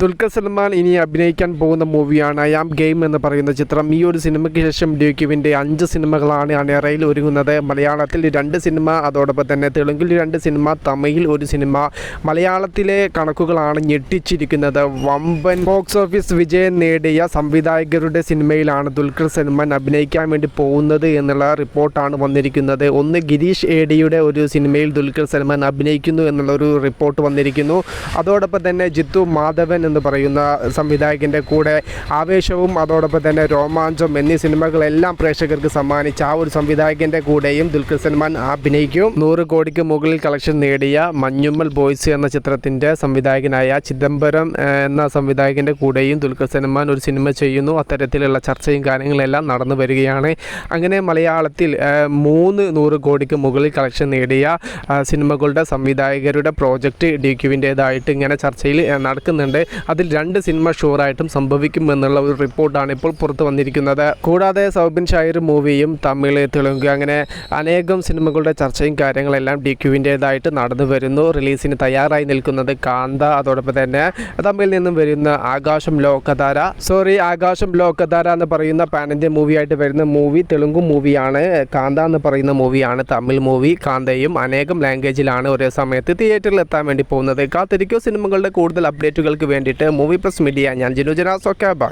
ദുൽഖർ സൽമാൻ ഇനി അഭിനയിക്കാൻ പോകുന്ന മൂവിയാണ് ഐ ആം ഗെയിം എന്ന് പറയുന്ന ചിത്രം. ഈ ഒരു സിനിമയ്ക്ക് ശേഷം ഡ്യൂക്യുവിന്റെ അഞ്ച് സിനിമകളാണ് അണിയറയിൽ ഒരുങ്ങുന്നത്. മലയാളത്തിൽ രണ്ട് സിനിമ അതോടൊപ്പം തന്നെ തെലുങ്കിൽ രണ്ട് സിനിമ തമിഴിൽ ഒരു സിനിമ. മലയാളത്തിലെ കണക്കുകളാണ് ഞെട്ടിച്ചിരിക്കുന്നത്. വമ്പൻ ബോക്സ് ഓഫീസ് വിജയം നേടിയ സംവിധായകരുടെ സിനിമയിലാണ് ദുൽഖർ സൽമാൻ അഭിനയിക്കാൻ വേണ്ടി പോകുന്നത് എന്നുള്ള റിപ്പോർട്ടാണ് വന്നിരിക്കുന്നത്. ഒന്ന് ഗിരീഷ് ഏഡിയുടെ ഒരു സിനിമയിൽ ദുൽഖർ സൽമാൻ അഭിനയിക്കുന്നു എന്നുള്ള ഒരു റിപ്പോർട്ട് വന്നിരിക്കുന്നു. അതോടൊപ്പം തന്നെ ജിത്തു മാധവൻ എന്ന് പറയുന്ന സംവിധായകന്റെ കൂടെ ആവേശവും അതോടൊപ്പം തന്നെ രോമാഞ്ചം എന്നീ സിനിമകളെല്ലാം പ്രേക്ഷകർക്ക് സമ്മാനിച്ച ആ ഒരു സംവിധായകന്റെ കൂടെയും ദുൽഖർ സൽമാൻ അഭിനയിക്കും. നൂറ് കോടിക്ക് മുകളിൽ കളക്ഷൻ നേടിയ മഞ്ഞുമ്മൽ ബോയ്സ് എന്ന ചിത്രത്തിന്റെ സംവിധായകനായ ചിദംബരം എന്ന സംവിധായകന്റെ കൂടെയും ദുൽഖർ സൽമാൻ ഒരു സിനിമ ചെയ്യുന്നു. അത്തരത്തിലുള്ള ചർച്ചയും കാര്യങ്ങളെല്ലാം നടന്നു വരികയാണ്. അങ്ങനെ മലയാളത്തിൽ മൂന്ന് നൂറ് കോടിക്ക് മുകളിൽ കളക്ഷൻ നേടിയ സിനിമകളുടെ സംവിധായകരുടെ പ്രോജക്റ്റ് ഡി ക്യുവിന്റേതായിട്ട് ഇങ്ങനെ ചർച്ചയിൽ നടക്കുന്നുണ്ട്. അതിൽ രണ്ട് സിനിമ ഷുവറായിട്ടും സംഭവിക്കും എന്നുള്ള ഒരു റിപ്പോർട്ടാണ് ഇപ്പോൾ പുറത്തു വന്നിരിക്കുന്നത്. കൂടാതെ സൗബിൻ ഷായർ മൂവിയും തമിഴ് തെലുങ്ക് അങ്ങനെ അനേകം സിനിമകളുടെ ചർച്ചയും കാര്യങ്ങളെല്ലാം ഡി ക്യുവിന്റേതായിട്ട് നടന്നു വരുന്നു. റിലീസിന് തയ്യാറായി നിൽക്കുന്നത് കാന്ത അതോടൊപ്പം തന്നെ തമിഴിൽ നിന്നും വരുന്ന ആകാശം ലോകധാര. സോറി ആകാശം ലോകധാര എന്ന് പറയുന്ന പാൻ ഇന്ത്യ മൂവിയായിട്ട് വരുന്ന മൂവി തെലുങ്ക് മൂവിയാണ്. കാന്ത എന്ന് പറയുന്ന മൂവിയാണ് തമിഴ് മൂവി. കാന്തയും അനേകം ലാംഗ്വേജിലാണ് ഒരേ സമയത്ത് തിയേറ്ററിൽ എത്താൻ വേണ്ടി പോകുന്നത്. കാത്തിരിക്കോ സിനിമകളുടെ കൂടുതൽ അപ്ഡേറ്റുകൾക്ക് വേണ്ടിയിട്ട് മൂവി പ്ലസ് മീഡിയ ഞാൻ ജിനു ജനാസ് ഒക്കെ ബൈ.